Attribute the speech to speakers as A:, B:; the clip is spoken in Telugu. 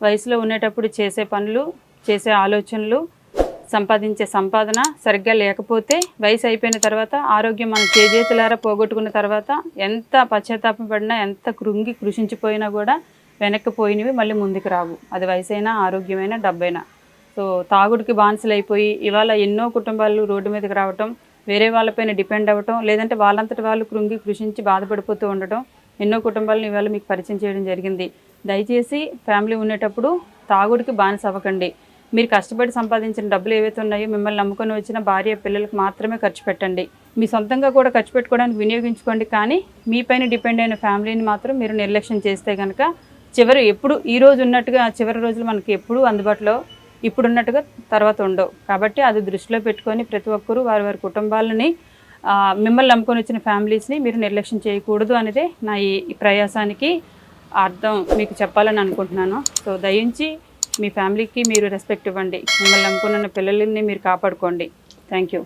A: వయసులో ఉండేటప్పుడు చేసే పనులు చేసే ఆలోచనలు సంపాదించే సంపాదన సరిగ్గా లేకపోతే వయసు అయిపోయిన తర్వాత ఆరోగ్యం మనం చేజేతులారా పోగొట్టుకున్న తర్వాత ఎంత పశ్చాత్తాపం పడినా ఎంత కృంగి కృషించిపోయినా కూడా వెనక్కి పోయినవి మళ్ళీ ముందుకు రావు. అది వయసైనా ఆరోగ్యమైనా డబ్బైనా. సో తాగుడికి బానిసలు అయిపోయి ఇవాళ ఎన్నో కుటుంబాలు రోడ్డు మీదకి రావటం వేరే వాళ్ళపైన డిపెండ్ అవ్వటం లేదంటే వాళ్ళంతటి వాళ్ళు కృంగి కృషించి బాధపడిపోతూ ఉండటం ఎన్నో కుటుంబాలను ఇవాళ మీకు పరిచయం చేయడం జరిగింది. దయచేసి ఫ్యామిలీ ఉండేటప్పుడు తాగుడికి బానిస అవ్వకండి. మీరు కష్టపడి సంపాదించిన డబ్బులు ఏవైతే ఉన్నాయో మిమ్మల్ని నమ్ముకొని వచ్చిన భార్య పిల్లలకు మాత్రమే ఖర్చు పెట్టండి. మీ సొంతంగా కూడా ఖర్చు పెట్టుకోవడానికి వినియోగించుకోండి కానీ మీ పైన డిపెండ్ అయిన ఫ్యామిలీని మాత్రం మీరు నిర్లక్ష్యం చేస్తే కనుక చివరి ఎప్పుడు ఈ రోజు ఉన్నట్టుగా చివరి రోజులు మనకి ఎప్పుడూ అందుబాటులో ఇప్పుడు ఉన్నట్టుగా తర్వాత ఉండవు. కాబట్టి అది దృష్టిలో పెట్టుకొని ప్రతి ఒక్కరూ వారి వారి కుటుంబాలని మిమ్మల్ని నమ్ముకొని వచ్చిన ఫ్యామిలీస్ని మీరు నిర్లక్ష్యం చేయకూడదు అనేదే నా ఈ ప్రయాసానికి అర్థం మీకు చెప్పాలని అనుకుంటున్నాను. సో దయించి మీ ఫ్యామిలీకి మీరు రెస్పెక్ట్ ఇవ్వండి. మిమ్మల్ని అనుకున్న పిల్లల్ని మీరు కాపాడుకోండి. Thank you.